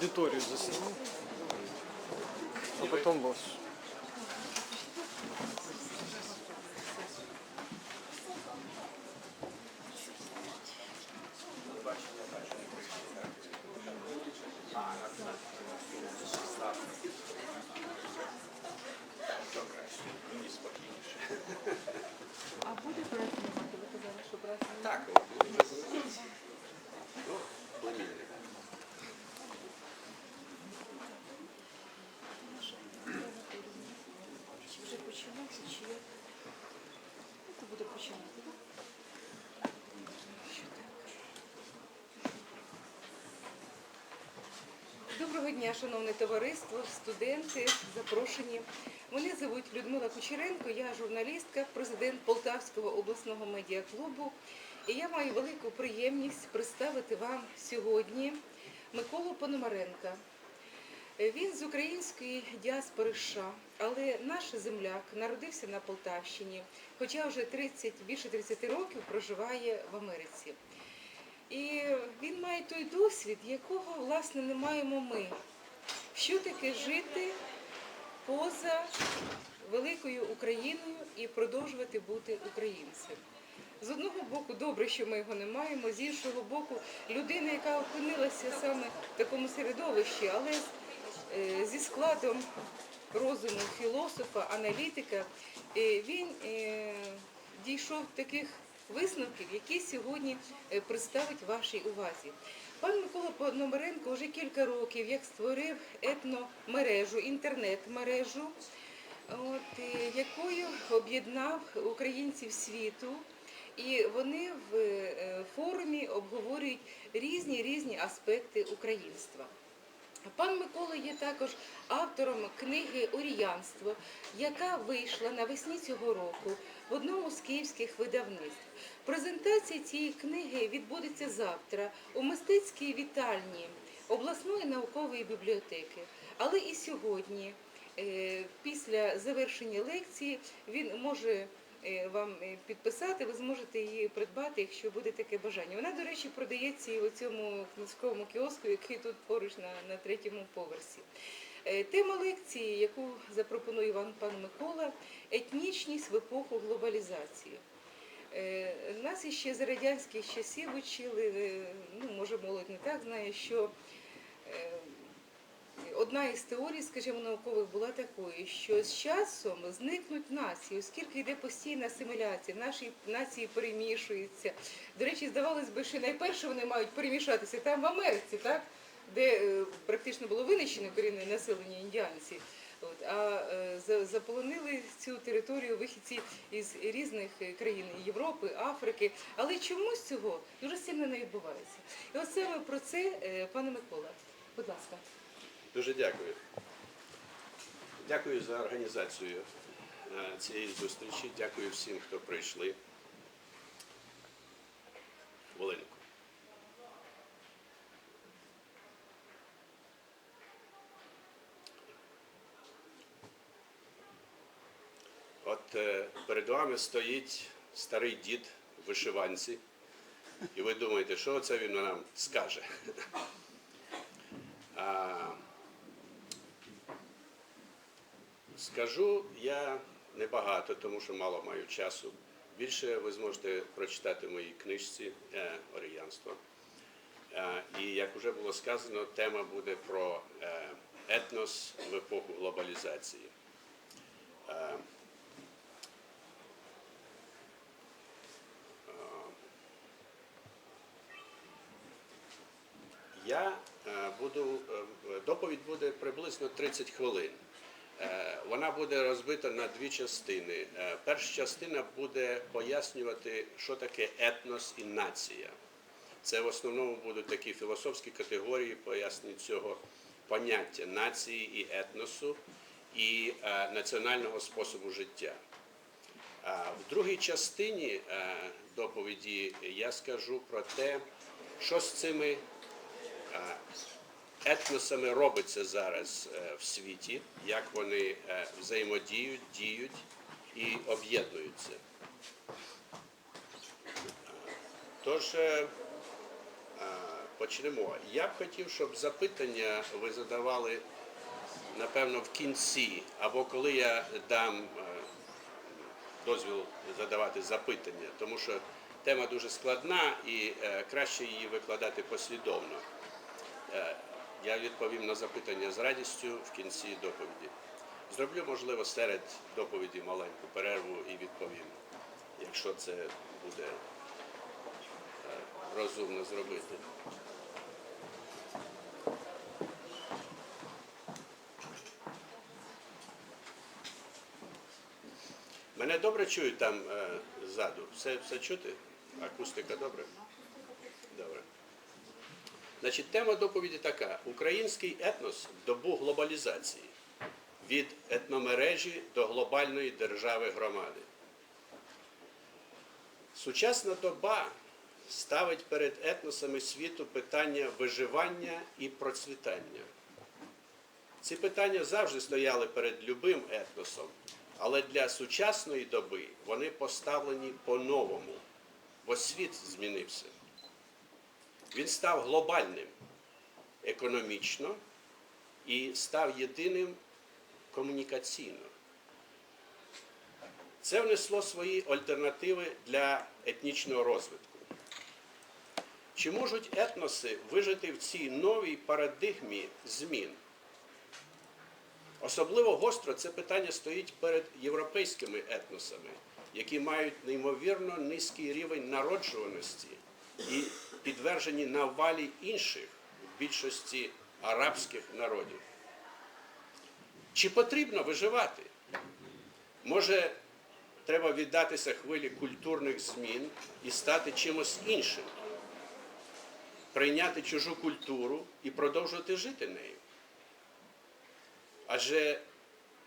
аудиторию засниму. А потом вас. А буде брати знімати? Ви казали, що брати знімати. Так, от, ну, племінник. Чи вже починати, чи як? Ну, то буде починати, так? Що так? Доброго дня, шановне товариство, студенти, запрошені. Мене звуть Людмила Кучеренко, я журналістка, президент Полтавського обласного медіаклубу. І я маю велику приємність представити вам сьогодні Миколу Пономаренка. Він з української діаспори США, але наш земляк народився на Полтавщині, хоча вже 30, більше 30 років проживає в Америці. І він має той досвід, якого власне не маємо ми. Що таке жити поза великою Україною і продовжувати бути українцем? З одного боку, добре, що ми його не маємо, з іншого боку, людина, яка опинилася саме в такому середовищі, але е, зі складом розуму філософа, аналітика, е, він е, дійшов таких висновків, які сьогодні е, представить вашій увазі. Пан Микола Пономаренко вже кілька років як створив етномережу, інтернет-мережу, е, якою об'єднав українців світу. І вони в е, форумі обговорюють різні різні аспекти українства. Пан Микола є також автором книги Оріянство, яка вийшла навесні цього року в одному з київських видавництв. Презентація цієї книги відбудеться завтра у мистецькій вітальні обласної наукової бібліотеки. Але і сьогодні, е, після завершення лекції, він може вам е, підписати, ви зможете її придбати, якщо буде таке бажання. Вона, до речі, продається і у цьому книжковому кіоску, який тут поруч на, на третьому поверсі. Е, Тема лекції, яку запропонує вам пан Микола, етнічність в епоху глобалізації. Е, Нас іще з радянських часів учили, е, ну може молодь не так знає, що е, одна із теорій, скажімо, наукових була такою, що з часом зникнуть нації, оскільки йде постійна асиміляція, наші нації перемішуються. До речі, здавалось би, що найперше вони мають перемішатися там в Америці, так? де е, практично було винищено корінне населення індіанці. От, а е, заполонили цю територію вихідці із різних е, країн Європи, Африки. Але чомусь цього дуже сильно не відбувається. І от саме про це, е, пане Микола, будь ласка. Дуже дякую. Дякую за організацію е, цієї зустрічі. Дякую всім, хто прийшли. Хвилинку. От е, перед вами стоїть старий дід в вишиванці, і ви думаєте, що це він нам скаже? А, Скажу я небагато, тому що мало маю часу. Більше ви зможете прочитати в моїй книжці е, Оріянство. Е, і як вже було сказано, тема буде про е, етнос в епоху глобалізації. Я буду, доповідь буде приблизно 30 хвилин. Е, Вона буде розбита на дві частини. Е, Перша частина буде пояснювати, що таке етнос і нація. Це в основному будуть такі філософські категорії пояснення цього поняття нації і етносу і е, національного способу життя. В другій частині доповіді я скажу про те, що з цими етносами робиться зараз е, в світі, як вони е, взаємодіють, діють і об'єднуються. Тож, е, почнемо. Я б хотів, щоб запитання ви задавали, напевно, в кінці, або коли я дам дозвіл задавати запитання, тому що тема дуже складна і краще її викладати послідовно. Я відповім на запитання з радістю в кінці доповіді. Зроблю, можливо, серед доповіді маленьку перерву і відповім, якщо це буде е, розумно зробити. Мене добре чують там е, ззаду? Все, все чути? Акустика? Добре. Значить, тема доповіді така: Український етнос в добу глобалізації від етномережі до глобальної держави громади. Сучасна доба ставить перед етносами світу питання виживання і процвітання. Ці питання завжди стояли перед любим етносом, але для сучасної доби вони поставлені по-новому, бо світ змінився. Він став глобальним економічно і став єдиним комунікаційно. Це внесло свої альтернативи для етнічного розвитку. Чи можуть етноси вижити в цій новій парадигмі змін? Особливо гостро це питання стоїть перед європейськими етносами, які мають неймовірно низький рівень народжуваності і підтверджені навалі інших в більшості арабських народів. Чи потрібно виживати? Може, треба віддатися хвилі культурних змін і стати чимось іншим, прийняти чужу культуру і продовжувати жити нею? Адже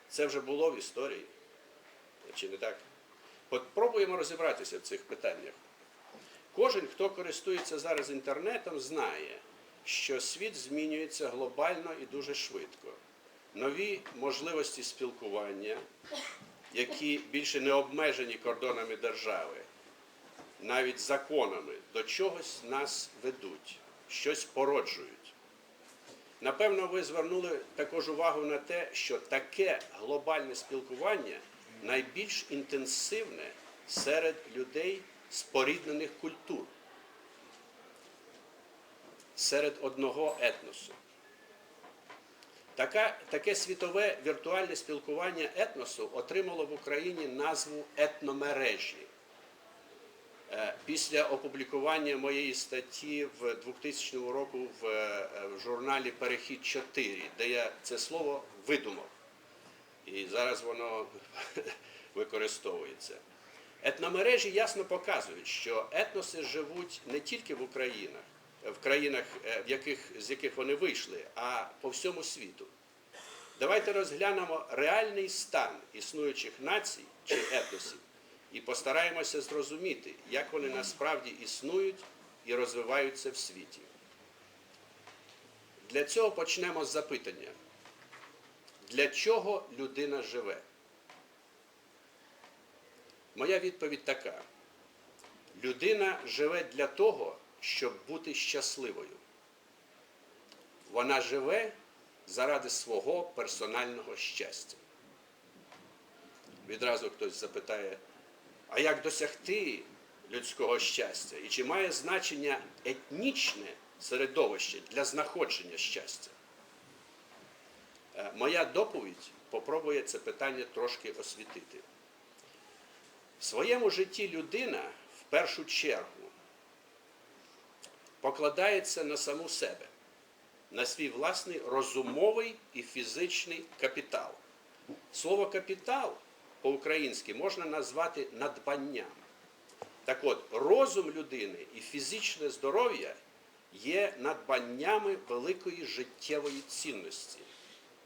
це вже було в історії. Чи не так? Попробуємо розібратися в цих питаннях. Кожен, хто користується зараз інтернетом, знає, що світ змінюється глобально і дуже швидко. Нові можливості спілкування, які більше не обмежені кордонами держави, навіть законами, до чогось нас ведуть, щось породжують. Напевно, ви звернули також увагу на те, що таке глобальне спілкування найбільш інтенсивне серед людей споріднених культур, серед одного етносу. Така, таке світове віртуальне спілкування етносу отримало в Україні назву етномережі. Е, Після опублікування моєї статті в 2000 року в, е, в журналі Перехід 4, де я це слово видумав. І зараз воно використовується. Етномережі ясно показують, що етноси живуть не тільки в Українах, в країнах, е, в яких, з яких вони вийшли, а по всьому світу. Давайте розглянемо реальний стан існуючих націй чи етносів і постараємося зрозуміти, як вони насправді існують і розвиваються в світі. Для цього почнемо з запитання. Для чого людина живе? Моя відповідь така. Людина живе для того, щоб бути щасливою. Вона живе заради свого персонального щастя. Відразу хтось запитає, а як досягти людського щастя? І чи має значення етнічне середовище для знаходження щастя? Е, Моя доповідь попробує це питання трошки освітити. В своєму житті людина в першу чергу покладається на саму себе, на свій власний розумовий і фізичний капітал. Слово капітал по-українськи можна назвати надбанням. Так от, розум людини і фізичне здоров'я є надбаннями великої життєвої цінності.